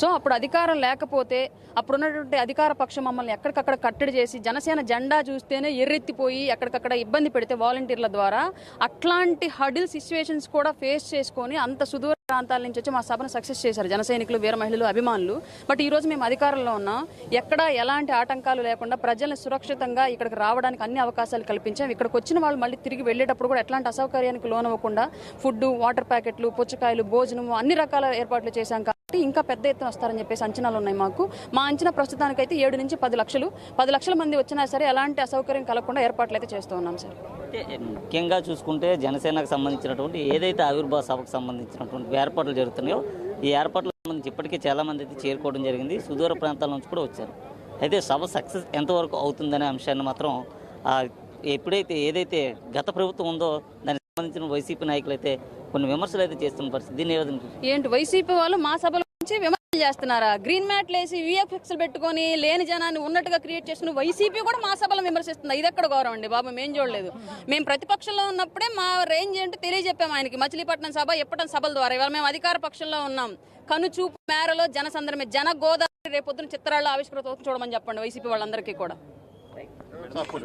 So అప్పుడు అధికారం లేకపోతే అప్పుడున్నటువంటి అధికార పక్షం మమ్మల్ని ఎక్కడికక్కడ కట్టడి చేసి జనసేన జెండా చూస్తేనే ఎర్రెత్తిపోయి ఎక్కడికక్కడ ఇబ్బంది పెడితే వాలంటీర్ల ద్వారా అట్లాంటి హడిల్ సిచ్యువేషన్స్ కూడా ఫేస్ చేసుకొని అంత సుదూర ప్రాంతాల నుంచి వచ్చి మా సభను సక్సెస్ చేశారు. జనసైనికులు వీర మహిళలు అభిమానులు. బట్ ఈ రోజు మేము అధికారంలో ఉన్నాం ఎక్కడ ఎలాంటి ఆటంకాలు లేకుండా ప్రజల్ని సురక్షితంగా ఇక్కడికి రావడానికి అన్ని అవకాశాలు కల్పించాం. ఇక్కడికి వచ్చిన వాళ్ళు మళ్ళీ తిరిగి వెళ్ళేటప్పుడు కూడా ఎట్లాంటి అసౌకర్యానికి లోనవ్వకుండా ఫుడ్ వాటర్ ప్యాకెట్లు పుచ్చకాయలు భోజనము అన్ని రకాల ఏర్పాట్లు చేశాం. ఇంకా పెద్ద ఎత్తున వస్తారని చెప్పేసి అంచనాలు ఉన్నాయి మాకు. మా అంచనా ప్రస్తుతానికైతే ఏడు నుంచి పది లక్షలు. పది లక్షల మంది వచ్చినా సరే ఎలాంటి అసౌకర్యం కలగకుండా ఏర్పాట్లు అయితే చేస్తూ ఉన్నాం సార్. ముఖ్యంగా చూసుకుంటే జనసేనకు సంబంధించినటువంటి ఏదైతే ఆవిర్భావ సభకు సంబంధించినటువంటి ఏర్పాట్లు జరుగుతున్నాయో ఈ ఏర్పాట్ల సంబంధించి ఇప్పటికే చాలా మంది అయితే చేరుకోవడం జరిగింది. సుదూర ప్రాంతాల నుంచి కూడా వచ్చారు. అయితే సభ సక్సెస్ ఎంతవరకు అవుతుందనే అంశాన్ని మాత్రం ఎప్పుడైతే ఏదైతే గత ప్రభుత్వం ఉందో దాని సంబంధించిన వైసీపీ నాయకులు అయితే కొన్ని విమర్శలు అయితే చేస్తున్న పరిస్థితి. దీన్ని ఏ ఏంటి వైసీపీ వాళ్ళు మా సభల నుంచి విమర్శలు చేస్తున్నారా? గ్రీన్ మ్యాట్ లేసి విఎఫ్ఎక్స్ పెట్టుకొని లేని జనాన్ని ఉన్నట్టుగా క్రియేట్ చేస్తున్న వైసీపీ కూడా మా సభలో విమర్శిస్తుంది. ఇది ఎక్కడ గౌరవం అండి బాబు? మేము చూడలేదు. మేము ప్రతిపక్షంలో ఉన్నప్పుడే మా రేంజ్ ఏంటో తెలియజెప్పాము ఆయనకి. మచిలీపట్నం సభ ఎప్పటం సభల ద్వారా. ఇవాళ మేము అధికార పక్షంలో ఉన్నాం. కనుచూపు మేరలో జనసందరమే జన గోదావరి రేపొద్దున చిత్రాల్లో ఆవిష్కృత చూడమని చెప్పండి వైసీపీ వాళ్ళందరికీ కూడా.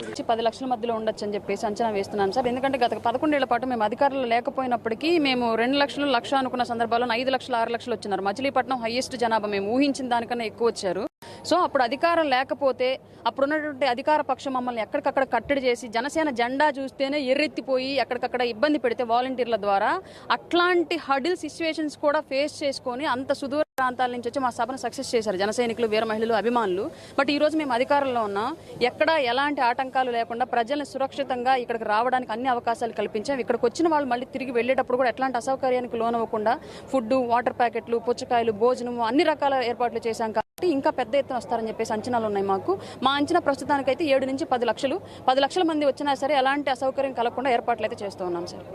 నుంచి పది లక్షల మధ్యలో ఉండొచ్చు అని చెప్పేసి అంచనా వేస్తున్నాను సార్. ఎందుకంటే గత పదకొండేళ్ళ పాటు మేము అధికారులు లేకపోయినప్పటికీ మేము రెండు లక్షలు లక్ష అనుకున్న సందర్భాల్లో ఐదు లక్షలు ఆరు లక్షలు వచ్చినారు. మచిలీపట్నం హైయెస్ట్ జనాభా మేము ఊహించిన దానికన్నా ఎక్కువ వచ్చారు. సో అప్పుడు అధికారం లేకపోతే అప్పుడున్నటువంటి అధికార పక్షం మమ్మల్ని ఎక్కడికక్కడ కట్టడి చేసి జనసేన జెండా చూస్తేనే ఎర్రెత్తిపోయి ఎక్కడికక్కడ ఇబ్బంది పెడితే వాలంటీర్ల ద్వారా అట్లాంటి హడిల్ సిచ్యువేషన్స్ కూడా ఫేస్ చేసుకొని అంత సుదూర ప్రాంతాల నుంచి వచ్చి మా సభను సక్సెస్ చేశారు జనసైనికులు వీర మహిళలు అభిమానులు. బట్ ఈరోజు మేము అధికారంలో ఉన్నాం ఎక్కడ ఎలాంటి ఆటంకాలు లేకుండా ప్రజల్ని సురక్షితంగా ఇక్కడికి రావడానికి అన్ని అవకాశాలు కల్పించాం. ఇక్కడికి వచ్చిన వాళ్ళు మళ్ళీ తిరిగి వెళ్ళేటప్పుడు కూడా ఎట్లాంటి అసౌకర్యానికి లోనవ్వకుండా ఫుడ్ వాటర్ ప్యాకెట్లు పుచ్చకాయలు భోజనము అన్ని రకాల ఏర్పాట్లు చేశాం కాబట్టి ఇంకా పెద్ద ఎత్తున వస్తారని చెప్పేసి అంచనాలు ఉన్నాయి మాకు. మా అంచనా ప్రస్తుతానికైతే ఏడు నుంచి పది లక్షలు. పది లక్షల మంది వచ్చినా సరే ఎలాంటి అసౌకర్యం కలగకుండా ఏర్పాట్లు అయితే చేస్తూ ఉన్నాం సార్.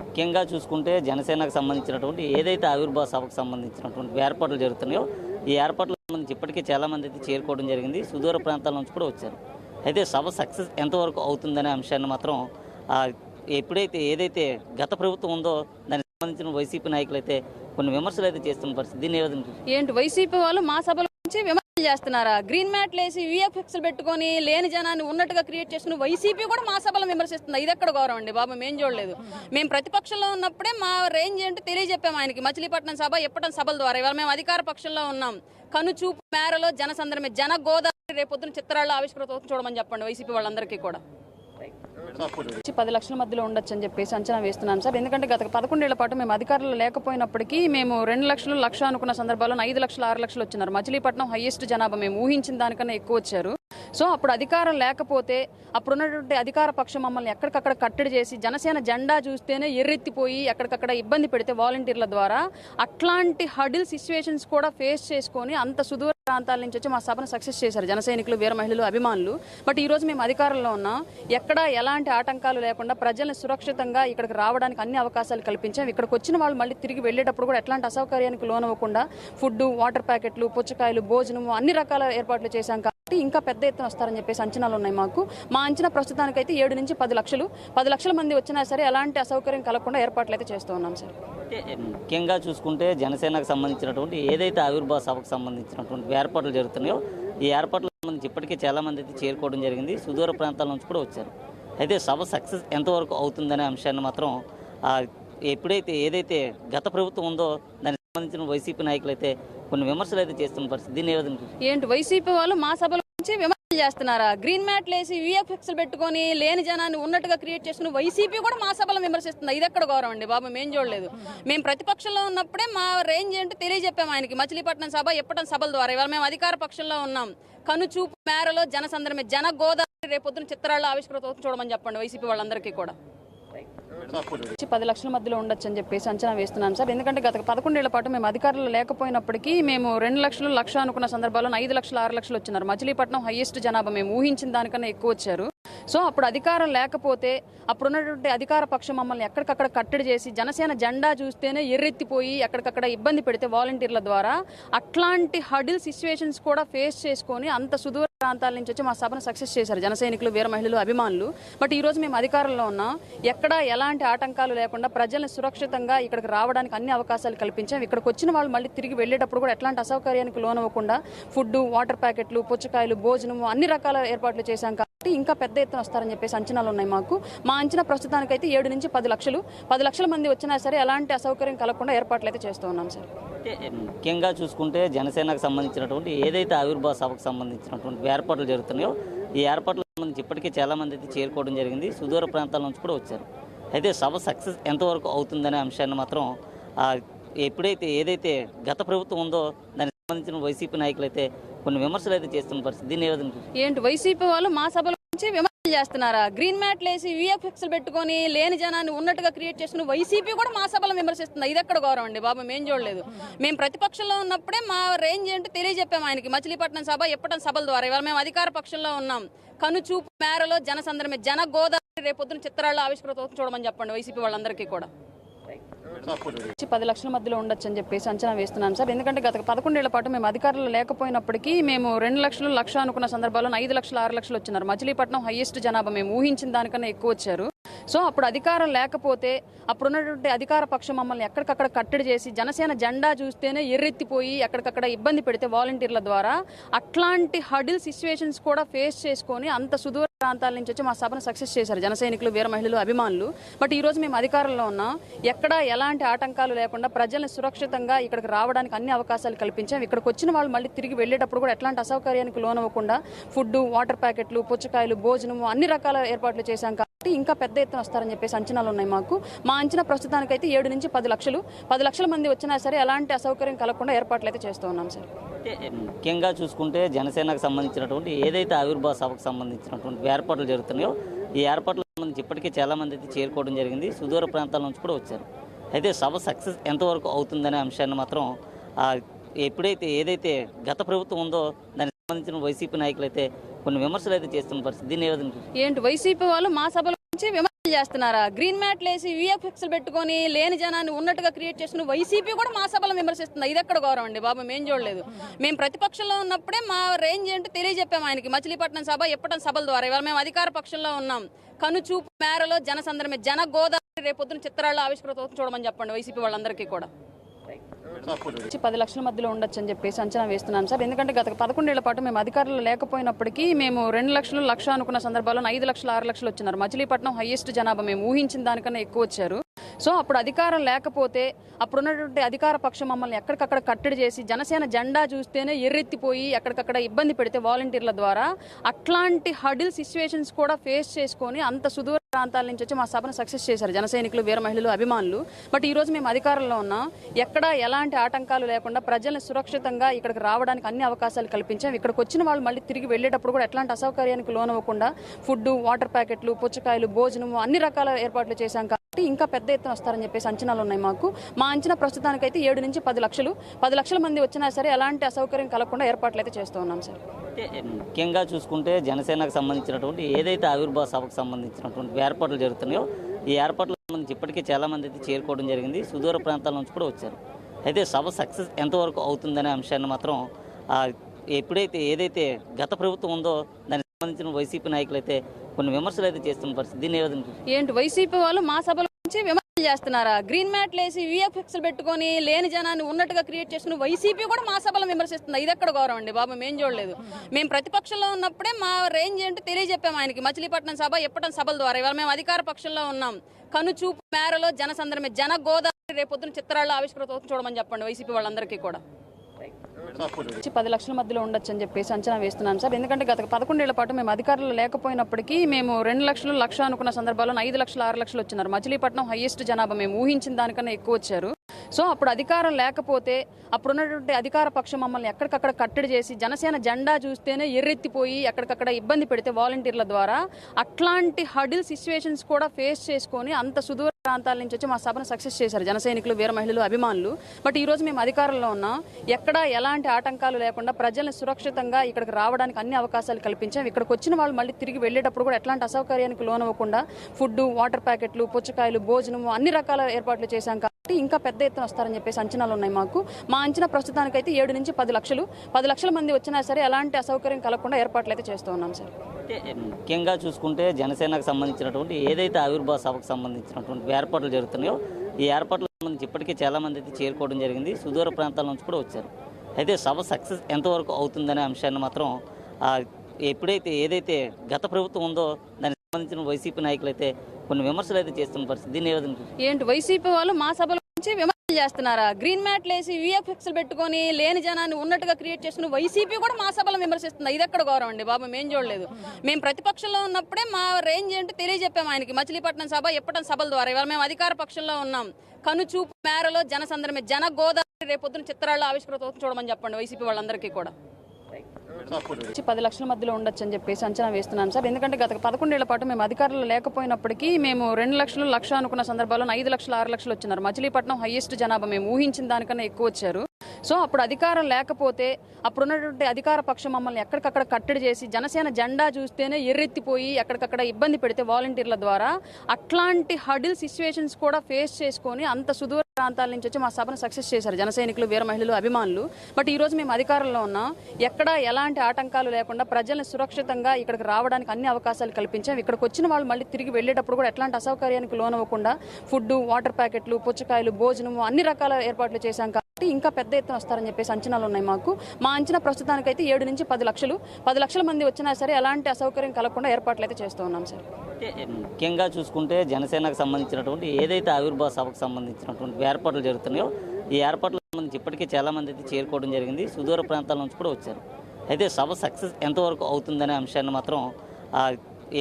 ముఖ్యంగా చూసుకుంటే జనసేనకు సంబంధించినటువంటి ఏదైతే ఆవిర్భావ సభకు సంబంధించినటువంటి ఏర్పాట్లు జరుగుతున్నాయో ఈ ఏర్పాట్ల సంబంధించి ఇప్పటికే చాలామంది అయితే చేరుకోవడం జరిగింది. సుదూర ప్రాంతాల నుంచి కూడా వచ్చారు. అయితే సభ సక్సెస్ ఎంతవరకు అవుతుందనే అంశాన్ని మాత్రం ఎప్పుడైతే ఏదైతే గత ప్రభుత్వం ఉందో దాని సంబంధించిన వైసీపీ నాయకులు అయితే కొన్ని విమర్శలు అయితే చేస్తున్న పరిస్థితి. దీన్ని ఏంటి వైసీపీ వాళ్ళు మా సభల నుంచి విమర్శలు చేస్తున్నారా? గ్రీన్ మ్యాట్ లేసి విఎఫ్ఎక్స్ పెట్టుకొని లేని జనాన్ని ఉన్నట్టుగా క్రియేట్ చేస్తున్న వైసీపీ కూడా మా సభలో విమర్శిస్తుంది. ఇది ఎక్కడ గౌరవం అండి బాబు? మేము చూడలేదు. మేము ప్రతిపక్షంలో ఉన్నప్పుడే మా రేంజ్ ఏంటో తెలియజెప్పాము ఆయనకి. మచిలీపట్నం సభ ఇప్పటం సభల ద్వారా. ఇవాళ మేము అధికార పక్షంలో ఉన్నాం. కనుచూపు మేరలో జనసందరమే జన గోదావరి రేపొద్దున చిత్రాల్లో ఆవిష్కృత చూడమని చెప్పండి వైసీపీ వాళ్ళందరికీ కూడా. నుంచి పది లక్షల మధ్యలో ఉండొచ్చు అని చెప్పేసి అంచనా వేస్తున్నాం సార్. ఎందుకంటే గత పదకొండేళ్ళ పాటు మేము అధికారులు లేకపోయినప్పటికీ మేము రెండు లక్షలు లక్ష అనుకున్న సందర్భాల్లో ఐదు లక్షలు ఆరు లక్షలు వచ్చినారు. మచిలీపట్నం హైయెస్ట్ జనాభా మేము ఊహించిన దానికన్నా ఎక్కువ వచ్చారు. సో అప్పుడు అధికారం లేకపోతే అప్పుడున్నటువంటి అధికార పక్షం మమ్మల్ని ఎక్కడికక్కడ కట్టడి చేసి జనసేన జెండా చూస్తేనే ఎర్రెత్తిపోయి ఎక్కడికక్కడ ఇబ్బంది పెడితే వాలంటీర్ల ద్వారా అట్లాంటి హడిల్ సిచ్యువేషన్స్ కూడా ఫేస్ చేసుకొని అంత సుదూర ప్రాంతాల నుంచి వచ్చి మా సభను సక్సెస్ చేశారు. జనసైనికులు వీర మహిళలు అభిమానులు. బట్ ఈ రోజు మేము అధికారంలో ఉన్నాం ఎక్కడ ఎలాంటి ఆటంకాలు లేకుండా ప్రజల్ని సురక్షితంగా ఇక్కడికి రావడానికి అన్ని అవకాశాలు కల్పించాం. ఇక్కడికి వచ్చిన వాళ్ళు మళ్ళీ తిరిగి వెళ్ళేటప్పుడు కూడా ఎట్లాంటి అసౌకర్యానికి లోనవ్వకుండా ఫుడ్ వాటర్ ప్యాకెట్లు పుచ్చకాయలు భోజనము అన్ని రకాల ఏర్పాట్లు చేశాం ఇంకా పెద్ద ఎత్తున వస్తారని చెప్పేసి అంచనాలు ఉన్నాయి మాకు. మా అంచనా ప్రస్తుతానికైతే ఏడు నుంచి పది లక్షలు. పది లక్షల మంది వచ్చినా సరే ఎలాంటి అసౌకర్యం కలగకుండా ఏర్పాట్లు అయితే చేస్తూ ఉన్నాం సార్. ముఖ్యంగా చూసుకుంటే జనసేనకు సంబంధించినటువంటి ఏదైతే ఆవిర్భావ సభకు సంబంధించినటువంటి ఏర్పాట్లు జరుగుతున్నాయో ఈ ఏర్పాట్ల సంబంధించి ఇప్పటికే చాలా మంది అయితే చేరుకోవడం జరిగింది. సుదూర ప్రాంతాల నుంచి కూడా వచ్చారు. అయితే సభ సక్సెస్ ఎంతవరకు అవుతుందనే అంశాన్ని మాత్రం ఎప్పుడైతే ఏదైతే గత ప్రభుత్వం ఉందో దానికి సంబంధించిన వైసీపీ నాయకులు అయితే కొన్ని విమర్శలు అయితే చేస్తున్న పరిస్థితి. దీన్ని ఏ విధంగా ఏంటి వైసీపీ వాళ్ళు మా సభల గురించి విమర్శలు చేస్తున్నారా? గ్రీన్ మ్యాట్ లేసి విఎఫ్ఎక్స్ పెట్టుకొని లేని జనాన్ని ఉన్నట్టుగా క్రియేట్ చేస్తున్న వైసీపీ కూడా మా సభలో విమర్శిస్తుంది. ఇది ఎక్కడ గౌరవం అండి బాబు? మేము చూడలేదు. మేము ప్రతిపక్షంలో ఉన్నప్పుడే మా రేంజ్ ఏంటో తెలియజెప్పాము ఆయనకి. మచిలీపట్నం సభ ఎప్పటం సభల ద్వారా. ఇవాళ మేము అధికార పక్షంలో ఉన్నాం. కనుచూపు మేరలో జనసందరమే జన గోదావరి రేపొద్దున చిత్రాల్లో ఆవిష్కృత చూడమని చెప్పండి వైసీపీ వాళ్ళందరికీ కూడా. పది లక్షల మధ్యలో ఉండొచ్చు అని చెప్పేసి అంచనా వేస్తున్నాం సార్. ఎందుకంటే గత పదకొండేళ్ళ పాటు మేము అధికారులు లేకపోయినప్పటికీ మేము రెండు లక్షలు లక్ష అనుకున్న సందర్భాల్లో ఐదు లక్షలు ఆరు లక్షలు వచ్చినారు. మచిలీపట్నం హైయెస్ట్ జనాభా మేము ఊహించిన దానికన్నా ఎక్కువ వచ్చారు. సో అప్పుడు అధికారం లేకపోతే అప్పుడు ఉన్నటువంటి అధికార పక్షం మమ్మల్ని ఎక్కడికక్కడ కట్టడి చేసి జనసేన జెండా చూస్తేనే ఎర్రెత్తిపోయి ఎక్కడికక్కడ ఇబ్బంది పెడితే వాలంటీర్ల ద్వారా అట్లాంటి హడిల్ సిచ్యువేషన్స్ కూడా ఫేస్ చేసుకొని అంత సుదూర ప్రాంతాల నుంచి వచ్చి మా సభను సక్సెస్ చేశారు. జన సైనికులు వీర మహిళలు అభిమానులు. బట్ ఈ రోజు మేము అధికారంలో ఉన్నాం. ఎక్కడ ఎలాంటి ఆటంకాలు లేకుండా ప్రజల్ని సురక్షితంగా ఇక్కడికి రావడానికి అన్ని అవకాశాలు కల్పించాం. ఇక్కడికి వచ్చిన వాళ్ళు మళ్ళీ తిరిగి వెళ్ళేటప్పుడు కూడా ఎట్లాంటి అసౌకర్యానికి లోనవ్వకుండా ఫుడ్ వాటర్ ప్యాకెట్లు పుచ్చకాయలు భోజనము అన్ని రకాల ఏర్పాట్లు చేశాం కాబట్టి ఇంకా పెద్ద ఎత్తున వస్తారని చెప్పేసి అంచనాలు ఉన్నాయి మాకు. మా అంచనా ప్రస్తుతానికైతే ఏడు నుంచి పది లక్షలు. పది లక్షల మంది వచ్చినా సరే ఎలాంటి అసౌకర్యం కలగకుండా ఏర్పాట్లు అయితే చేస్తూ ఉన్నాం సార్. ముఖ్యంగా చూసుకుంటే జనసేనకు సంబంధించినటువంటి ఏదైతే ఆవిర్భావ సభకు సంబంధించినటువంటి ఏర్పాట్లు జరుగుతున్నాయో ఈ ఏర్పాట్లకు సంబంధించి ఇప్పటికే చాలా మంది అయితే చేరుకోవడం జరిగింది. సుదూర ప్రాంతాల నుంచి కూడా వచ్చారు. అయితే సభ సక్సెస్ ఎంతవరకు అవుతుందనే అంశాన్ని మాత్రం ఎప్పుడైతే ఏదైతే గత ప్రభుత్వం ఉందో దానికి సంబంధించిన వైసీపీ నాయకులు అయితే కొన్ని విమర్శలు అయితే చేస్తున్న పరిస్థితి. దీన్ని ఏంటి వైసీపీ వాళ్ళు మా సభల నుంచి చేస్తున్నారా? గ్రీన్ మ్యాట్ లేసి విఎఫ్ఎక్స్ పెట్టుకొని లేని జనాన్ని ఉన్నట్టుగా క్రియేట్ చేసుకుని వైసీపీ కూడా మా సభలో విమర్శిస్తుంది ఇది ఎక్కడ గౌరవం అండి బాబు మేము చూడలేదు. మేము ప్రతిపక్షంలో ఉన్నప్పుడే మా రేంజ్ ఏంటో తెలియజెప్పాము ఆయనకి. మచిలీపట్నం సభ ఎప్పటం సభల ద్వారా. ఇవాళ మేము అధికార పక్షంలో ఉన్నాం. కనుచూపు మేరలో జనసందరమే జన గోదావరి రేపొద్దున చిత్రాల్లో ఆవిష్కృత చూడమని చెప్పండి వైసీపీ వాళ్ళందరికీ కూడా. పది లక్షల మధ్యలో ఉండొచ్చు అని చెప్పేసి అంచనా వేస్తున్నాం సార్. ఎందుకంటే గత పదకొండేళ్ళ పాటు మేము అధికారులు లేకపోయినప్పటికీ మేము రెండు లక్షలు లక్ష అనుకున్న సందర్భాల్లో ఐదు లక్షలు ఆరు లక్షలు వచ్చినారు. మచిలీపట్నం హైయెస్ట్ జనాభా మేము ఊహించిన దానికన్నా ఎక్కువ వచ్చారు. సో అప్పుడు అధికారం లేకపోతే అప్పుడున్నటువంటి అధికార పక్షం మమ్మల్ని ఎక్కడికక్కడ కట్టడి చేసి జనసేన జెండా చూస్తేనే ఎర్రెత్తిపోయి ఎక్కడికక్కడ ఇబ్బంది పెడితే వాలంటీర్ల ద్వారా అట్లాంటి హడిల్ సిచ్యువేషన్స్ కూడా ఫేస్ చేసుకొని అంత సుదూర ప్రాంతాల నుంచి వచ్చి మా సభను సక్సెస్ చేశారు జనసైనికులు వీర మహిళలు అభిమానులు. బట్ ఈ రోజు మేము అధికారంలో ఉన్నాం. ఎక్కడ ఎలాంటి ఆటంకాలు లేకుండా ప్రజల్ని సురక్షితంగా ఇక్కడికి రావడానికి అన్ని అవకాశాలు కల్పించాం. ఇక్కడికి వచ్చిన వాళ్ళు మళ్ళీ తిరిగి వెళ్ళేటప్పుడు కూడా ఎట్లాంటి అసౌకర్యానికి లోనవ్వకుండా ఫుడ్ వాటర్ ప్యాకెట్లు పుచ్చకాయలు భోజనము అన్ని రకాల ఏర్పాట్లు చేశాం కాబట్టి ఇంకా పెద్ద ఎత్తున వస్తారని చెప్పేసి అంచనాలు ఉన్నాయి మాకు. మా అంచనా ప్రస్తుతానికైతే ఏడు నుంచి పది లక్షలు. పది లక్షల మంది వచ్చినా సరే ఎలాంటి అసౌకర్యం కలగకుండా ఏర్పాట్లు అయితే చేస్తూ ఉన్నాం సార్. ముఖ్యంగా చూసుకుంటే జనసేనకు సంబంధించినటువంటి ఏదైతే ఆవిర్భావ సభకు సంబంధించినటువంటి ఏర్పాట్లు జరుగుతున్నాయో ఈ ఏర్పాట్లకు సంబంధించి ఇప్పటికే చాలా మంది అయితే చేరుకోవడం జరిగింది. సుదూర ప్రాంతాల నుంచి కూడా వచ్చారు. అయితే సభ సక్సెస్ ఎంతవరకు అవుతుందనే అంశాన్ని మాత్రం ఎప్పుడైతే ఏదైతే గత ప్రభుత్వం ఉందో దానికి సంబంధించిన వైసీపీ నాయకులు అయితే కొన్ని విమర్శలు అయితే చేస్తున్న పరిస్థితి. చూస్తారు? ఏంటి వైసీపీ వాళ్ళు మా సభల నుంచి విమర్శలు చేస్తున్నారా? గ్రీన్ మ్యాట్ లేసి విఎఫ్ఎక్స్ పెట్టుకొని లేని జనాన్ని ఉన్నట్టుగా క్రియేట్ చేసిన వైసీపీ కూడా మా సభలో విమర్శిస్తుంది. ఇది ఎక్కడ గౌరవం అండి బాబు? మేము చూడలేదు. మేము ప్రతిపక్షంలో ఉన్నప్పుడే మా రేంజ్ ఏంటో తెలియజెప్పాము ఆయనకి. మచిలీపట్నం సభ ఎప్పటం సభల ద్వారా. ఇవాళ మేము అధికార పక్షంలో ఉన్నాం. కనుచూపు మేరలో జనసందరమే జన గోదావరి రేపొద్దున చిత్రాల్లో ఆవిష్కృత చూడమని చెప్పండి వైసీపీ వాళ్ళందరికీ కూడా. పది లక్షల మధ్యలో ఉండొచ్చు అని చెప్పేసి అంచనా వేస్తున్నాం సార్. ఎందుకంటే గత పదకొండేళ్ళ పాటు మేము అధికారులు లేకపోయినప్పటికీ మేము రెండు లక్షలు లక్ష అనుకున్న సందర్భాల్లో ఐదు లక్షలు ఆరు లక్షలు వచ్చినారు. మచిలీపట్నం హైయెస్ట్ జనాభా మేము ఊహించిన దానికన్నా ఎక్కువ వచ్చారు. సో అప్పుడు అధికారం లేకపోతే అప్పుడున్నటువంటి అధికార పక్షం మమ్మల్ని ఎక్కడికక్కడ కట్టడి చేసి జనసేన జెండా చూస్తేనే ఎర్రెత్తిపోయి ఎక్కడికక్కడ ఇబ్బంది పెడితే వాలంటీర్ల ద్వారా అట్లాంటి హడిల్ సిచ్యువేషన్స్ కూడా ఫేస్ చేసుకొని అంత సుదూర ప్రాంతాల నుంచి వచ్చి మా సభను సక్సెస్ చేశారు. జన సైనికులు వీర మహిళలు అభిమానులు. బట్ ఈరోజు మేము అధికారంలో ఉన్నాం ఎక్కడ ఎలాంటి ఆటంకాలు లేకుండా ప్రజల్ని సురక్షితంగా ఇక్కడికి రావడానికి అన్ని అవకాశాలు కల్పించాం. ఇక్కడికి వచ్చిన వాళ్ళు మళ్ళీ తిరిగి వెళ్ళేటప్పుడు కూడా ఎట్లాంటి అసౌకర్యానికి లోనవ్వకుండా ఫుడ్ వాటర్ ప్యాకెట్లు పుచ్చకాయలు భోజనము అన్ని రకాల ఏర్పాట్లు చేశాం కాబట్టి ఇంకా పెద్ద ఎత్తున వస్తారని చెప్పేసి అంచనాలు ఉన్నాయి మాకు. మా అంచనా ప్రస్తుతానికైతే ఏడు నుంచి పది లక్షలు. పది లక్షల మంది వచ్చినా సరే ఎలాంటి అసౌకర్యం కలగకుండా ఏర్పాట్లు అయితే చేస్తూ ఉన్నాం సార్. ముఖ్యంగా చూసుకుంటే జనసేనకు సంబంధించినటువంటి ఏదైతే ఆవిర్భావ సభకు సంబంధించినటువంటి ఏర్పాట్లు జరుగుతున్నాయో ఈ ఏర్పాట్లకు సంబంధించి ఇప్పటికే చాలామంది అయితే చేరుకోవడం జరిగింది. సుదూర ప్రాంతాల నుంచి కూడా వచ్చారు. అయితే సభ సక్సెస్ ఎంతవరకు అవుతుందనే అంశాన్ని మాత్రం ఎప్పుడైతే ఏదైతే గత ప్రభుత్వం ఉందో దానికి సంబంధించిన వైసీపీ నాయకులు అయితే కొన్ని విమర్శలు అయితే చేస్తున్న పరిస్థితి. దీన్ని ఏంటి వైసీపీ వాళ్ళు మా సభల నుంచి చేస్తున్నారా? గ్రీన్ మ్యాట్ లేసి విఎఫ్ఎక్స్ పెట్టుకొని లేని జనాన్ని ఉన్నట్టుగా క్రియేట్ చేసుకుని వైసీపీ కూడా మా సభలో విమర్శిస్తుంది. ఇది ఎక్కడ గౌరవం అండి బాబు? మేము చూడలేదు. మేము ప్రతిపక్షంలో ఉన్నప్పుడే మా రేంజ్ ఏంటో తెలియజెప్పాము ఆయనకి. మచిలీపట్నం సభ ఇప్పటం సభల ద్వారా. ఇవాళ మేము అధికార పక్షంలో ఉన్నాం. కనుచూపు మేరలో జనసందరమే జన గోదావరి రేపొద్దున చిత్రాల్లో ఆవిష్కృత అవుతుంది చూడమని చెప్పండి వైసీపీ వాళ్ళందరికీ కూడా. నుంచి పది లక్షల మధ్యలో ఉండొచ్చు అని చెప్పేసి అంచనా వేస్తున్నాం సార్. ఎందుకంటే గత పదకొండేళ్ళ పాటు మేము అధికారులు లేకపోయినప్పటికీ మేము రెండు లక్షలు లక్ష అనుకున్న సందర్భాల్లో ఐదు లక్షలు ఆరు లక్షలు వచ్చినారు. మచిలీపట్నం హైయెస్ట్ జనాభా మేము ఊహించిన దానికన్నా ఎక్కువ వచ్చారు. సో అప్పుడు అధికారం లేకపోతే అప్పుడు ఉన్నటువంటి అధికార పక్షం మమ్మల్ని ఎక్కడికక్కడ కట్టడి చేసి జనసేన జెండా చూస్తేనే ఎర్రెత్తిపోయి ఎక్కడికక్కడ ఇబ్బంది పెడితే వాలంటీర్ల ద్వారా అట్లాంటి హడిల్ సిచ్యువేషన్స్ కూడా ఫేస్ చేసుకొని అంత సుదూర ప్రాంతాల నుంచి వచ్చి మా సభను సక్సెస్ చేశారు. జన సైనికులు వీర మహిళలు అభిమానులు. బట్ ఈరోజు మేము అధికారంలో ఉన్నాం ఎక్కడా ఎలాంటి ఆటంకాలు లేకుండా ప్రజల్ని సురక్షితంగా ఇక్కడికి రావడానికి అన్ని అవకాశాలు కల్పించాం. ఇక్కడికి వచ్చిన వాళ్ళు మళ్ళీ తిరిగి వెళ్ళేటప్పుడు కూడా ఎట్లాంటి అసౌకర్యానికి లోనవ్వకుండా ఫుడ్ వాటర్ ప్యాకెట్లు పుచ్చకాయలు భోజనము అన్ని రకాల ఏర్పాట్లు చేశాం ఇంకా పెద్ద ఎత్తున వస్తారని చెప్పేసి అంచనాలు ఉన్నాయి మాకు. మా అంచనా ప్రస్తుతానికైతే ఏడు నుంచి పది లక్షలు. పది లక్షల మంది వచ్చినా సరే ఎలాంటి అసౌకర్యం కలగకుండా ఏర్పాట్లు అయితే చేస్తూ ఉన్నాం సార్. ముఖ్యంగా చూసుకుంటే జనసేనకు సంబంధించినటువంటి ఏదైతే ఆవిర్భావ సభకు సంబంధించినటువంటి ఏర్పాట్లు జరుగుతున్నాయో ఈ ఏర్పాట్ల సంబంధించి ఇప్పటికే చాలా మంది అయితే చేరుకోవడం జరిగింది. సుదూర ప్రాంతాల నుంచి కూడా వచ్చారు. అయితే సభ సక్సెస్ ఎంతవరకు అవుతుందనే అంశాన్ని మాత్రం ఎప్పుడైతే ఏదైతే గత ప్రభుత్వం ఉందో దాని సంబంధించిన వైసీపీ నాయకులు అయితే కొన్ని విమర్శలు అయితే చేస్తున్న పరిస్థితి. దీన్ని ఏంటి వైసీపీ వాళ్ళు మా సభల నుంచి విమర్శలు చేస్తున్నారా? గ్రీన్ మ్యాట్లు వేసి విఎఫ్ఎక్స్ పెట్టుకొని లేని జనాన్ని ఉన్నట్టుగా క్రియేట్ చేస్తున్న వైసీపీ కూడా మా సభలను విమర్శిస్తుంది. ఇది ఎక్కడ గౌరవం అండి బాబు? మేము చూడలేదు. మేము ప్రతిపక్షంలో ఉన్నప్పుడే మా రేంజ్ ఏంటో తెలియజెప్పాము ఆయనకి. మచిలీపట్నం సభ ఎప్పటి సభల ద్వారా. ఇవాళ మేము అధికార పక్షంలో ఉన్నాం. కనుచూపు మేరలో జనసందరమే జన గోదావరి రేపొద్దున చిత్రాల్లో ఆవిష్కృత చూడమని చెప్పండి వైసీపీ వాళ్ళందరికీ కూడా. వచ్చి పది లక్షల మధ్యలో ఉండొచ్చు అని చెప్పేసి అంచనా వేస్తున్నాను సార్. ఎందుకంటే గత పదకొండేళ్ళ పాటు మేము అధికారంలో లేకపోయినప్పటికీ మేము రెండు లక్షలు లక్ష అనుకున్న సందర్భాల్లో ఐదు లక్షలు ఆరు లక్షలు వచ్చినారు. మచిలీపట్నం హైయెస్ట్ జనాభా మేము ఊహించిన దానికన్నా ఎక్కువ వచ్చారు. సో అప్పుడు అధికారం లేకపోతే అప్పుడు ఉన్నటువంటి అధికార పక్షం మమ్మల్ని ఎక్కడికక్కడ కట్టడి చేసి జనసేన జెండా చూస్తేనే ఎర్రెత్తిపోయి ఎక్కడికక్కడ ఇబ్బంది పెడితే వాలంటీర్ల ద్వారా అట్లాంటి హడిల్ సిచ్యువేషన్స్ కూడా ఫేస్ చేసుకొని అంత సుదూర ప్రాంతాల నుంచి వచ్చి మా సభను సక్సెస్ చేశారు. జనసైనికులు వీర మహిళలు అభిమానులు. బట్ ఈ రోజు మేము అధికారంలో ఉన్నాం ఎక్కడా ఎలాంటి ఆటంకాలు లేకుండా ప్రజల్ని సురక్షితంగా ఇక్కడికి రావడానికి అన్ని అవకాశాలు కల్పించాం. ఇక్కడికి వచ్చిన వాళ్ళు మళ్ళీ తిరిగి వెళ్ళేటప్పుడు కూడా ఎట్లాంటి అసౌకర్యానికి లోనవ్వకుండా ఫుడ్ వాటర్ ప్యాకెట్లు పుచ్చకాయలు భోజనము అన్ని రకాల ఏర్పాట్లు చేశాం ఇంకా పెద్ద ఎత్తున వస్తారని చెప్పేసి అంచనాలు ఉన్నాయి మాకు. మా అంచనా ప్రస్తుతానికైతే ఏడు నుంచి పది లక్షలు. పది లక్షల మంది వచ్చినా సరే ఎలాంటి అసౌకర్యం కలగకుండా ఏర్పాట్లు అయితే చేస్తూ ఉన్నాం సార్. ముఖ్యంగా చూసుకుంటే జనసేనకు సంబంధించినటువంటి ఏదైతే ఆవిర్భావ సభకు సంబంధించినటువంటి ఏర్పాట్లు జరుగుతున్నాయో ఈ ఏర్పాట్ల సంబంధించి ఇప్పటికే చాలా మంది అయితే చేరుకోవడం జరిగింది. సుదూర ప్రాంతాల నుంచి కూడా వచ్చారు. అయితే సభ సక్సెస్ ఎంతవరకు అవుతుందనే అంశాన్ని మాత్రం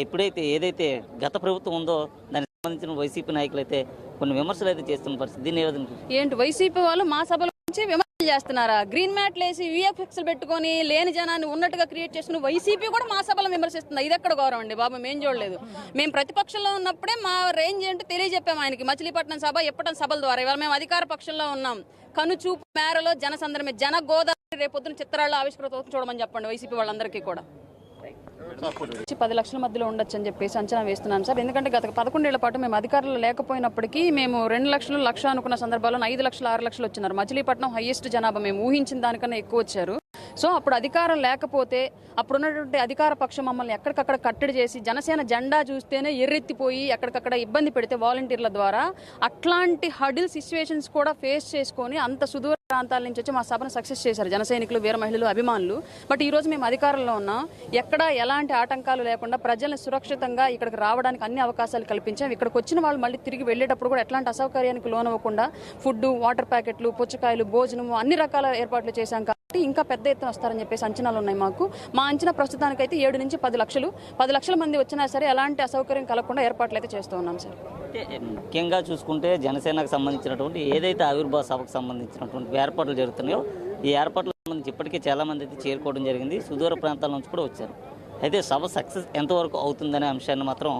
ఎప్పుడైతే ఏదైతే గత ప్రభుత్వం ఉందో దాని సంబంధించిన వైసీపీ నాయకులు అయితే కొన్ని విమర్శలు అయితే చేస్తున్న పరిస్థితి. దీన్ని ఏ విధంగా ఏంటి వైసీపీ వాళ్ళు మా సభల నుంచి విమర్శలు చేస్తున్నారా? గ్రీన్ మ్యాట్ వేసి విఎఫ్ఎక్స్ పెట్టుకొని లేని జనాన్ని ఉన్నట్టుగా క్రియేట్ చేస్తున్న వైసీపీ కూడా మా సభలో విమర్శిస్తుంది? ఇది ఎక్కడ గౌరవం అండి బాబు? మేము చూడలేదు. మేము ప్రతిపక్షంలో ఉన్నప్పుడే మా రేంజ్ ఏంటో తెలియజెప్పాము ఆయనకి. మచిలీపట్నం సభ ఎప్పటం సభల ద్వారా. ఇవాళ మేము అధికార పక్షంలో ఉన్నాం. కనుచూపు మేరలో జనసందరమే జన గోదావరి రేపొద్దున చిత్రాల్లో ఆవిష్కృత చూడమని చెప్పండి వైసీపీ వాళ్ళందరికీ కూడా. పది లక్షల మధ్యలో ఉండొచ్చు అని చెప్పేసి అంచనా వేస్తున్నాను సార్. ఎందుకంటే గత పదకొండేళ్ళ పాటు మేము అధికారులు లేకపోయినప్పటికీ మేము రెండు లక్షలు లక్ష అనుకున్న సందర్భాల్లో ఐదు లక్షలు ఆరు లక్షలు వచ్చినారు. మచిలీపట్నం హైయెస్ట్ జనాభా మేము ఊహించిన దానికన్నా ఎక్కువ వచ్చారు. సో అప్పుడు అధికారం లేకపోతే అప్పుడు ఉన్నటువంటి అధికార పక్షం మమ్మల్ని ఎక్కడికక్కడ కట్టడి చేసి జనసేన జెండా చూస్తేనే ఎర్రెత్తిపోయి ఎక్కడికక్కడ ఇబ్బంది పెడితే వాలంటీర్ల ద్వారా అట్లాంటి హడిల్ సిచ్యువేషన్స్ కూడా ఫేస్ చేసుకొని అంత సుదూర ప్రాంతాల నుంచి వచ్చి మా సభను సక్సెస్ చేశారు జనసైనికులు వీర మహిళలు అభిమానులు. బట్ ఈ రోజు మేము అధికారంలో ఉన్నాం. ఎక్కడా ఎలాంటి ఆటంకాలు లేకుండా ప్రజల్ని సురక్షితంగా ఇక్కడికి రావడానికి అన్ని అవకాశాలు కల్పించాం. ఇక్కడికి వచ్చిన వాళ్ళు మళ్ళీ తిరిగి వెళ్ళేటప్పుడు కూడా ఎట్లాంటి అసౌకర్యానికి లోనవ్వకుండా ఫుడ్ వాటర్ ప్యాకెట్లు పుచ్చకాయలు భోజనము అన్ని రకాల ఏర్పాట్లు చేశాం కాబట్టి ఇంకా పెద్ద ఎత్తున వస్తారని చెప్పేసి అంచనాలు ఉన్నాయి మాకు. మా అంచనా ప్రస్తుతానికైతే ఏడు నుంచి పది లక్షలు. పది లక్షల మంది వచ్చినా సరే ఎలాంటి అసౌకర్యం కలగకుండా ఏర్పాట్లు అయితే చేస్తూ ఉన్నాం సార్. ముఖ్యంగా చూసుకుంటే జనసేనకు సంబంధించినటువంటి ఏదైతే ఆవిర్భావ సభకు సంబంధించినటువంటి ఏర్పాట్లు జరుగుతున్నాయో ఈ ఏర్పాట్లకు సంబంధించి ఇప్పటికే చాలా మంది అయితే చేరుకోవడం జరిగింది. సుదూర ప్రాంతాల నుంచి కూడా వచ్చారు. అయితే సభ సక్సెస్ ఎంతవరకు అవుతుందనే అంశాన్ని మాత్రం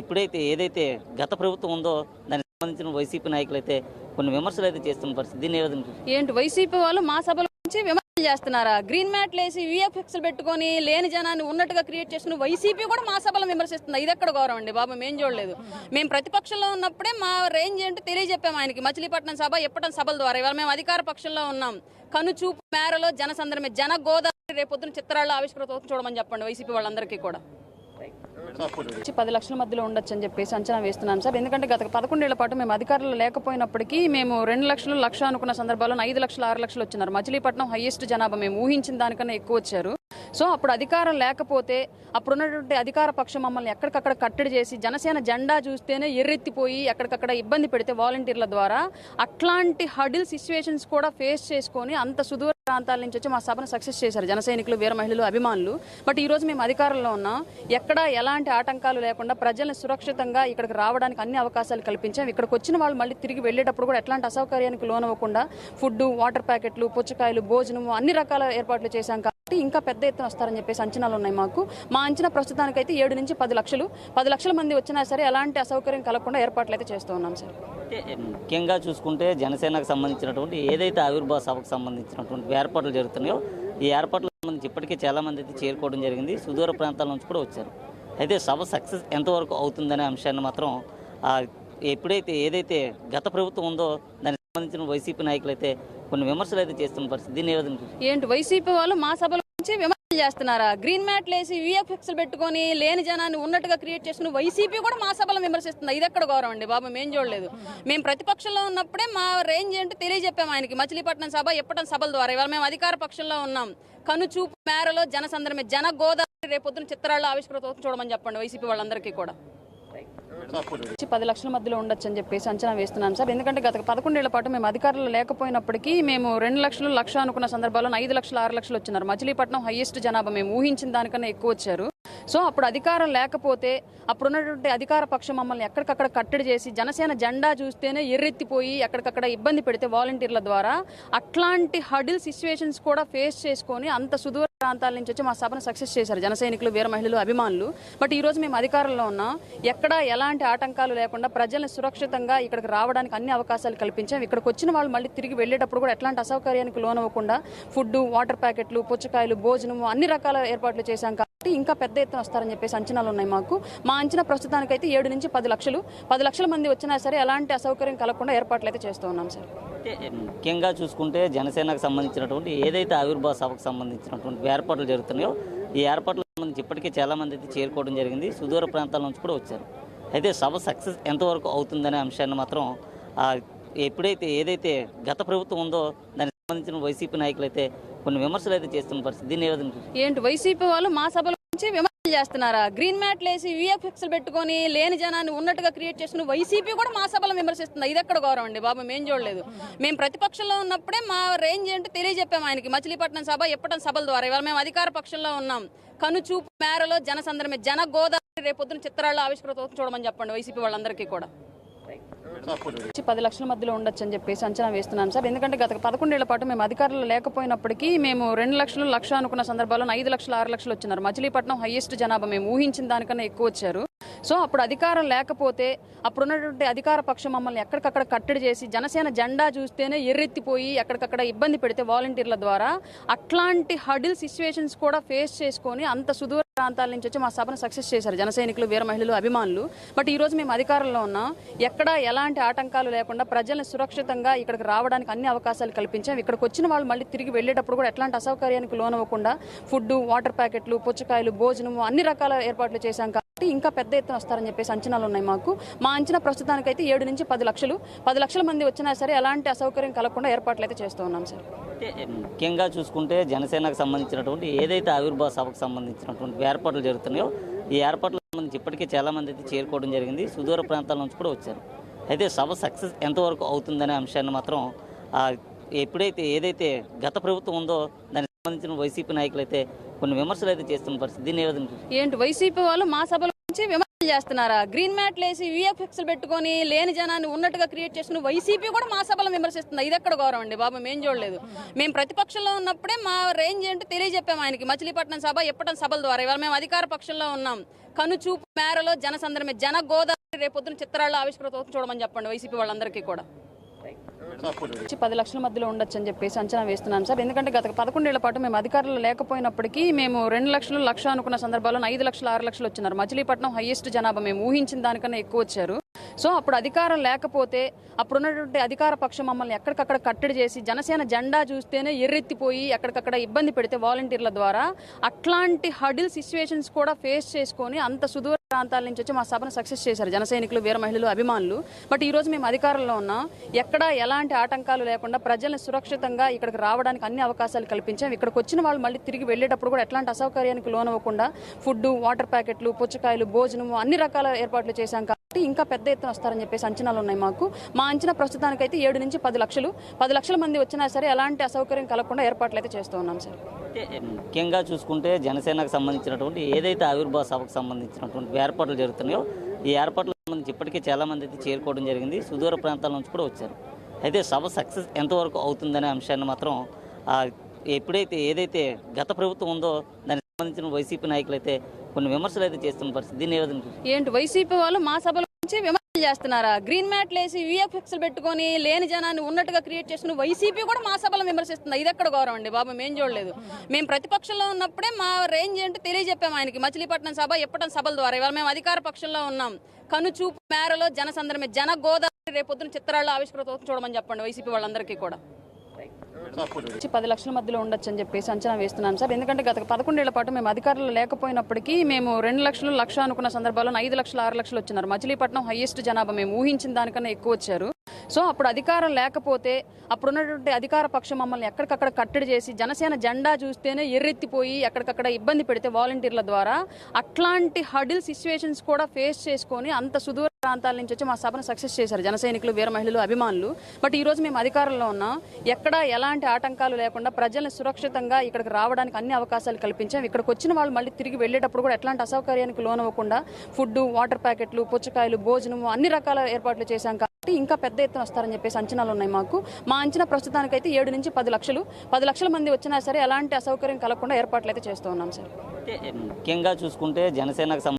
ఎప్పుడైతే ఏదైతే గత ప్రభుత్వం ఉందో దానికి సంబంధించిన వైసీపీ నాయకులు అయితే కొన్ని విమర్శలు అయితే చేస్తున్న పరిస్థితి. చూస్తారు? ఏంటి వైసీపీ వాళ్ళు మా సభల నుంచి విమర్శలు చేస్తున్నారా? గ్రీన్ మ్యాట్లు వేసి విఎఫ్ఎక్స్ పెట్టుకొని లేని జనాన్ని ఉన్నట్టుగా క్రియేట్ చేస్తున్న వైసీపీ కూడా మా సభలో విమర్శిస్తుంది. ఇది ఎక్కడ గౌరవం అండి బాబు? మేము చూడలేదు. మేము ప్రతిపక్షంలో ఉన్నప్పుడే మా రేంజ్ ఏంటో తెలియజెప్పాము ఆయనకి. మచిలీపట్నం సభ ఎప్పటం సభల ద్వారా. ఇవాళ మేము అధికార పక్షంలో ఉన్నాం. కనుచూపు మేరలో జనసందరమే జన గోదావరి రేపొద్దున చిత్రాల్లో ఆవిష్కృత చూడమని చెప్పండి వైసీపీ వాళ్ళందరికీ కూడా. నుంచి పది లక్షల మధ్యలో ఉండొచ్చు అని చెప్పేసి అంచనా వేస్తున్నాను సార్. ఎందుకంటే గత పదకొండేళ్ళ పాటు మేము అధికారులు లేకపోయినప్పటికీ మేము రెండు లక్షలు లక్ష అనుకున్న సందర్భాల్లో ఐదు లక్షలు ఆరు లక్షలు వచ్చినారు. మచిలీపట్నం హైయెస్ట్ జనాభా మేము ఊహించిన దానికన్నా ఎక్కువ వచ్చారు. సో అప్పుడు అధికారం లేకపోతే అప్పుడు ఉన్నటువంటి అధికార పక్షం మమ్మల్ని ఎక్కడికక్కడ కట్టడి చేసి జనసేన జెండా చూస్తేనే ఎర్రెత్తిపోయి ఎక్కడికక్కడ ఇబ్బంది పెడితే వాలంటీర్ల ద్వారా అట్లాంటి హడిల్ సిచ్యువేషన్స్ కూడా ఫేస్ చేసుకొని అంత సుదూర ప్రాంతాల నుంచి వచ్చి మా సభను సక్సెస్ చేశారు. జన సైనికులు వీర మహిళలు అభిమానులు. బట్ ఈరోజు మేము అధికారంలో ఉన్నాం ఎక్కడ ఎలాంటి ఆటంకాలు లేకుండా ప్రజలను సురక్షితంగా ఇక్కడికి రావడానికి అన్ని అవకాశాలు కల్పించాం. ఇక్కడికి వచ్చిన వాళ్ళు మళ్ళీ తిరిగి వెళ్ళేటప్పుడు కూడా ఎట్లాంటి అసౌకర్యానికి లోనవ్వకుండా ఫుడ్ వాటర్ ప్యాకెట్లు పుచ్చకాయలు భోజనము అన్ని రకాల ఏర్పాట్లు చేశాం ఇంకా పెద్ద ఎత్తున వస్తారని చెప్పేసి అంచనాలు ఉన్నాయి మాకు. మా అంచనా ప్రస్తుతానికైతే ఏడు నుంచి పది లక్షలు. పది లక్షల మంది వచ్చినా సరే ఎలాంటి అసౌకర్యం కలగకుండా ఏర్పాట్లు అయితే చేస్తూ ఉన్నాం సార్. ముఖ్యంగా చూసుకుంటే జనసేనకు సంబంధించినటువంటి ఏదైతే ఆవిర్భావ సభకు సంబంధించినటువంటి ఏర్పాట్లు జరుగుతున్నాయో ఈ ఏర్పాట్ల సంబంధించి ఇప్పటికే చాలా మంది అయితే చేరుకోవడం జరిగింది. సుదూర ప్రాంతాల నుంచి కూడా వచ్చారు. అయితే సభ సక్సెస్ ఎంతవరకు అవుతుందనే అంశాన్ని మాత్రం ఎప్పుడైతే ఏదైతే గత ప్రభుత్వం ఉందో దాని సంబంధించిన వైసీపీ నాయకులు అయితే కొన్ని విమర్శలు అయితే చేస్తున్న పరిస్థితి. దీన్ని ఏంటి వైసీపీ వాళ్ళు మా సభల నుంచి విమర్శలు చేస్తున్నారా? గ్రీన్ మ్యాట్లు వేసి విఎఫ్ఎక్స్ పెట్టుకొని లేని జనాన్ని ఉన్నట్టుగా క్రియేట్ చేస్తున్న వైసీపీ కూడా మా సభలను విమర్శిస్తుంది. ఇది ఎక్కడ గౌరవం అండి బాబు? మేము చూడలేదు. మేము ప్రతిపక్షంలో ఉన్నప్పుడే మా రేంజ్ ఏంటో తెలియజెప్పాము ఆయనకి. మచిలీపట్నం సభ ఎప్పటి సభల ద్వారా. ఇవాళ మేము అధికార పక్షంలో ఉన్నాం. కనుచూపు మేరలో జనసందరమే జన గోదావరి రేపొద్దున చిత్రాల్లో ఆవిష్కృత చూడమని చెప్పండి వైసీపీ వాళ్ళందరికీ కూడా. నుంచి పది లక్షల మధ్యలో ఉండొచ్చు అని చెప్పేసి అంచనా వేస్తున్నాం సార్. ఎందుకంటే గత పదకొండేళ్ళ పాటు మేము అధికారులు లేకపోయినప్పటికీ మేము రెండు లక్షలు లక్ష అనుకున్న సందర్భాల్లో ఐదు లక్షలు ఆరు లక్షలు వచ్చినారు. మచిలీపట్నం హైయెస్ట్ జనాభా. మేము ఊహించిన దానికన్నా ఎక్కువ వచ్చారు. సో అప్పుడు అధికారం లేకపోతే అప్పుడున్నటువంటి అధికార పక్షం మమ్మల్ని ఎక్కడికక్కడ కట్టడి చేసి జనసేన జెండా చూస్తేనే ఎర్రెత్తిపోయి ఎక్కడికక్కడ ఇబ్బంది పెడితే వాలంటీర్ల ద్వారా అట్లాంటి హడిల్ సిచ్యువేషన్స్ కూడా ఫేస్ చేసుకొని అంత సుదూర ప్రాంతాల నుంచి వచ్చి మా సభను సక్సెస్ చేశారు. జనసైనికులు వీర మహిళలు అభిమానులు. బట్ ఈ రోజు మేము అధికారంలో ఉన్నాం ఎక్కడా ఎలాంటి ఆటంకాలు లేకుండా ప్రజల్ని సురక్షితంగా ఇక్కడికి రావడానికి అన్ని అవకాశాలు కల్పించాం. ఇక్కడికి వచ్చిన వాళ్ళు మళ్ళీ తిరిగి వెళ్ళేటప్పుడు కూడా ఎట్లాంటి అసౌకర్యానికి లోనవ్వకుండా ఫుడ్ వాటర్ ప్యాకెట్లు పుచ్చకాయలు భోజనము అన్ని రకాల ఏర్పాట్లు చేశాం. ఇంకా పెద్ద ఎత్తున వస్తారని చెప్పేసి అంచనాలు ఉన్నాయి మాకు. మా అంచనా ప్రస్తుతానికైతే ఏడు నుంచి పది లక్షలు. పది లక్షల మంది వచ్చినా సరే ఎలాంటి అసౌకర్యం కలగకుండా ఏర్పాట్లు అయితే చేస్తూ ఉన్నాం సార్. ముఖ్యంగా చూసుకుంటే జనసేనకు సంబంధించినటువంటి ఏదైతే ఆవిర్భావ సభకు సంబంధించినటువంటి ఏర్పాట్లు జరుగుతున్నాయో ఈ ఏర్పాట్ల సంబంధించి ఇప్పటికే చాలా మంది అయితే చేరుకోవడం జరిగింది. సుదూర ప్రాంతాల నుంచి కూడా వచ్చారు. అయితే సభ సక్సెస్ ఎంతవరకు అవుతుందనే అంశాన్ని మాత్రం ఎప్పుడైతే ఏదైతే గత ప్రభుత్వం ఉందో దానికి సంబంధించిన వైసీపీ నాయకులు అయితే కొన్ని విమర్శలు అయితే చేస్తున్న పరిస్థితి. దీన్ని ఏ విధంగా చూస్తారు? ఏంటి వైసీపీ వాళ్ళు మా సభల నుంచి విమర్శలు చేస్తున్నారా? గ్రీన్ మ్యాట్లు వేసి విఎఫ్ఎక్స్ పెట్టుకొని లేని జనాన్ని ఉన్నట్టుగా క్రియేట్ చేస్తున్న వైసీపీ కూడా మా సభలో విమర్శిస్తుంది. ఇది ఎక్కడ గౌరవం అండి బాబు మేము చూడలేదు. మేము ప్రతిపక్షంలో ఉన్నప్పుడే మా రేంజ్ ఏంటో తెలియజెప్పాము ఆయనకి. మచిలీపట్నం సభ ఎప్పటం సభల ద్వారా. ఇవాళ మేము అధికార పక్షంలో ఉన్నాం. కనుచూపు మేరలో జన సందర్భమే జన గోదావరి రేపొద్దున చిత్రాల్లో ఆవిష్కృత చూడమని చెప్పండి వైసీపీ వాళ్ళందరికీ కూడా. నుంచి పది లక్షల మధ్యలో ఉండొచ్చు అని చెప్పేసి అంచనా వేస్తున్నాం సార్. ఎందుకంటే గత పదకొండేళ్ళ పాటు మేము అధికారులు లేకపోయినప్పటికీ మేము రెండు లక్షలు లక్ష అనుకున్న సందర్భాల్లో ఐదు లక్షలు ఆరు లక్షలు వచ్చినారు. మచిలీపట్నం హైయెస్ట్ జనాభా మేము ఊహించిన దానికన్నా ఎక్కువ వచ్చారు. సో అప్పుడు అధికారం లేకపోతే అప్పుడు ఉన్నటువంటి అధికార పక్షం మమ్మల్ని ఎక్కడికక్కడ కట్టడి చేసి జనసేన జెండా చూస్తేనే ఎర్రెత్తిపోయి ఎక్కడికక్కడ ఇబ్బంది పెడితే వాలంటీర్ల ద్వారా అట్లాంటి హడిల్ సిచ్యువేషన్స్ కూడా ఫేస్ చేసుకొని అంత సుదూర ప్రాంతాల నుంచి వచ్చి మా సభను సక్సెస్ చేశారు. జనసైనికులు వీర మహిళలు అభిమానులు. బట్ ఈరోజు మేము అధికారంలో ఉన్నాం ఎక్కడా ఎలాంటి ఆటంకాలు లేకుండా ప్రజలను సురక్షితంగా ఇక్కడికి రావడానికి అన్ని అవకాశాలు కల్పించాం. ఇక్కడికి వచ్చిన వాళ్ళు మళ్ళీ తిరిగి వెళ్ళేటప్పుడు కూడా ఎట్లాంటి అసౌకర్యానికి లోనవ్వకుండా ఫుడ్ వాటర్ ప్యాకెట్లు పుచ్చకాయలు భోజనము అన్ని రకాల ఏర్పాట్లు చేశాం ఇంకా పెద్ద ఎత్తున వస్తారని చెప్పేసి అంచనాలు ఉన్నాయి మాకు. మా అంచనా ప్రస్తుతానికైతే ఏడు నుంచి పది లక్షలు. పది లక్షల మంది వచ్చినా సరే ఎలాంటి అసౌకర్యం కలగకుండా ఏర్పాట్లు అయితే చేస్తూ ఉన్నాం సార్. ముఖ్యంగా చూసుకుంటే జనసేనకు సంబంధించినటువంటి ఏదైతే ఆవిర్భావ సభకు సంబంధించినటువంటి ఏర్పాట్లు జరుగుతున్నాయో ఈ ఏర్పాట్ల సంబంధించి ఇప్పటికే చాలా మంది అయితే చేరుకోవడం జరిగింది. సుదూర ప్రాంతాల నుంచి కూడా వచ్చారు. అయితే సభ సక్సెస్ ఎంతవరకు అవుతుందనే అంశాన్ని మాత్రం ఎప్పుడైతే ఏదైతే గత ప్రభుత్వం ఉందో దాని సంబంధించిన వైసీపీ నాయకులు అయితే కొన్ని విమర్శలు అయితే చేస్తున్న పరిస్థితి. దీన్ని ఏంటి వైసీపీ వాళ్ళు మా సభల నుంచి విమర్శలు చేస్తున్నారా? గ్రీన్ మ్యాట్లు వేసి విఎఫ్ఎక్స్ పెట్టుకొని లేని జనాన్ని ఉన్నట్టుగా క్రియేట్ చేస్తున్న వైసీపీ కూడా మా సభలను విమర్శిస్తుంది. ఇది ఎక్కడ గౌరవం అండి బాబు? మేము చూడలేదు. మేము ప్రతిపక్షంలో ఉన్నప్పుడే మా రేంజ్ ఏంటో తెలియజెప్పాము ఆయనకి. మచిలీపట్నం సభ ఎప్పటి సభల ద్వారా. ఇవాళ మేము అధికార పక్షంలో ఉన్నాం. కనుచూపు మేరలో జనసందరమే జన గోదావరి రేపొద్దున చిత్రాల్లో ఆవిష్కృత చూడమని చెప్పండి వైసీపీ వాళ్ళందరికీ కూడా. నుంచి పది లక్షల మధ్యలో ఉండొచ్చు అని చెప్పేసి అంచనా వేస్తున్నాం సార్. ఎందుకంటే గత పదకొండేళ్ళ పాటు మేము అధికారులు లేకపోయినప్పటికీ మేము రెండు లక్షలు లక్ష అనుకున్న సందర్భాల్లో ఐదు లక్షలు ఆరు లక్షలు వచ్చినారు. మచిలీపట్నం హైయెస్ట్ జనాభా. మేము ఊహించిన దానికన్నా ఎక్కువ వచ్చారు. సో అప్పుడు అధికారం లేకపోతే అప్పుడున్నటువంటి అధికార పక్షం మమ్మల్ని ఎక్కడికక్కడ కట్టడి చేసి జనసేన జెండా చూస్తేనే ఎర్రెత్తిపోయి ఎక్కడికక్కడ ఇబ్బంది పెడితే వాలంటీర్ల ద్వారా అట్లాంటి హడిల్ సిచ్యువేషన్స్ కూడా ఫేస్ చేసుకొని అంత సుదూర ప్రాంతాల నుంచి వచ్చి మా సభను సక్సెస్ చేశారు. జనసైనికులు వీర మహిళలు అభిమానులు. బట్ ఈ రోజు మేము అధికారంలో ఉన్నాం ఎక్కడ ఎలాంటి ఆటంకాలు లేకుండా ప్రజల్ని సురక్షితంగా ఇక్కడికి రావడానికి అన్ని అవకాశాలు కల్పించాం. ఇక్కడికి వచ్చిన వాళ్ళు మళ్ళీ తిరిగి వెళ్ళేటప్పుడు కూడా ఎట్లాంటి అసౌకర్యానికి లోనవ్వకుండా ఫుడ్ వాటర్ ప్యాకెట్లు పుచ్చకాయలు భోజనము అన్ని రకాల ఏర్పాట్లు చేశాం. ఇంకా పెద్ద ఎత్తున వస్తారని చెప్పేసి అంచనాలు ఉన్నాయి మాకు. మా అంచనా ప్రస్తుతానికైతే ఏడు నుంచి పది లక్షలు. పది లక్షల మంది వచ్చినా సరే ఎలాంటి అసౌకర్యం కలగకుండా ఏర్పాట్లు అయితే చేస్తూ ఉన్నాం సార్. ముఖ్యంగా చూసుకుంటే జనసేనకు సంబంధించినటువంటి ఏదైతే ఆవిర్భావ సభకు సంబంధించినటువంటి ఏర్పాట్లు జరుగుతున్నాయో ఈ ఏర్పాట్ల సంబంధించి ఇప్పటికే చాలా మంది అయితే చేరుకోవడం జరిగింది. సుదూర ప్రాంతాల నుంచి కూడా వచ్చారు. అయితే సభ సక్సెస్ ఎంతవరకు అవుతుందనే అంశాన్ని మాత్రం ఎప్పుడైతే ఏదైతే గత ప్రభుత్వం ఉందో దాని సంబంధించిన వైసీపీ నాయకులు అయితే కొన్ని విమర్శలు అయితే చేస్తున్న పరిస్థితి. దీన్ని ఏ ఏంటి వైసీపీ వాళ్ళు మా సభల నుంచి విమర్శలు చేస్తున్నారా? గ్రీన్ మ్యాట్ లేసి విఎఫ్ఎక్స్ పెట్టుకొని లేని జనాన్ని ఉన్నట్టుగా క్రియేట్ చేస్తున్న వైసీపీ కూడా మా సభలో విమర్శిస్తుంది. ఇది ఎక్కడ గౌరవం అండి బాబు మేము చూడలేదు. మేము ప్రతిపక్షంలో ఉన్నప్పుడే మా రేంజ్ ఏంటో తెలియజెప్పాము ఆయనకి. మచిలీపట్నం సభ ఎప్పటం సభల ద్వారా. ఇవాళ మేము అధికార పక్షంలో ఉన్నాం. కనుచూపు మేరలో జనసందరమే జన గోదావరి రేపొద్దున చిత్రాల్లో ఆవిష్కృత చూడమని చెప్పండి వైసీపీ వాళ్ళందరికీ కూడా. పది లక్షల మధ్యలో ఉండొచ్చు అని చెప్పేసి అంచనా వేస్తున్నాం సార్. ఎందుకంటే గత పదకొండేళ్ళ పాటు మేము అధికారులు లేకపోయినప్పటికీ మేము రెండు లక్షలు లక్ష అనుకున్న సందర్భాల్లో ఐదు లక్షలు ఆరు లక్షలు వచ్చినారు. మచిలీపట్నం హైయెస్ట్ జనాభా మేము ఊహించిన దానికన్నా ఎక్కువ వచ్చారు. సో అప్పుడు అధికారం లేకపోతే అప్పుడు ఉన్నటువంటి అధికార పక్షం మమ్మల్ని ఎక్కడికక్కడ కట్టడి చేసి జనసేన జెండా చూస్తేనే ఎర్రెత్తిపోయి ఎక్కడికక్కడ ఇబ్బంది పెడితే వాలంటీర్ల ద్వారా అట్లాంటి హడిల్ సిచ్యువేషన్స్ కూడా ఫేస్ చేసుకొని అంత సుదూర ప్రాంతాల నుంచి వచ్చి మా సభను సక్సెస్ చేశారు. జన సైనికులు వీర మహిళలు అభిమానులు. బట్ ఈ రోజు మేము అధికారంలో ఉన్నాం. ఎక్కడ ఎలాంటి ఆటంకాలు లేకుండా ప్రజల్ని సురక్షితంగా ఇక్కడికి రావడానికి అన్ని అవకాశాలు కల్పించాం. ఇక్కడికి వచ్చిన వాళ్ళు మళ్ళీ తిరిగి వెళ్ళేటప్పుడు కూడా ఎట్లాంటి అసౌకర్యానికి లోనవ్వకుండా ఫుడ్ వాటర్ ప్యాకెట్లు పుచ్చకాయలు భోజనము అన్ని రకాల ఏర్పాట్లు చేశాం కాబట్టి ఇంకా పెద్ద ఎత్తున వస్తారని చెప్పేసి అంచనాలు ఉన్నాయి మాకు. మా అంచనా ప్రస్తుతానికైతే ఏడు నుంచి పది లక్షలు. పది లక్షల మంది వచ్చినా సరే ఎలాంటి అసౌకర్యం కలగకుండా ఏర్పాట్లు అయితే చేస్తూ ఉన్నాం సార్. ముఖ్యంగా చూసుకుంటే జనసేనకు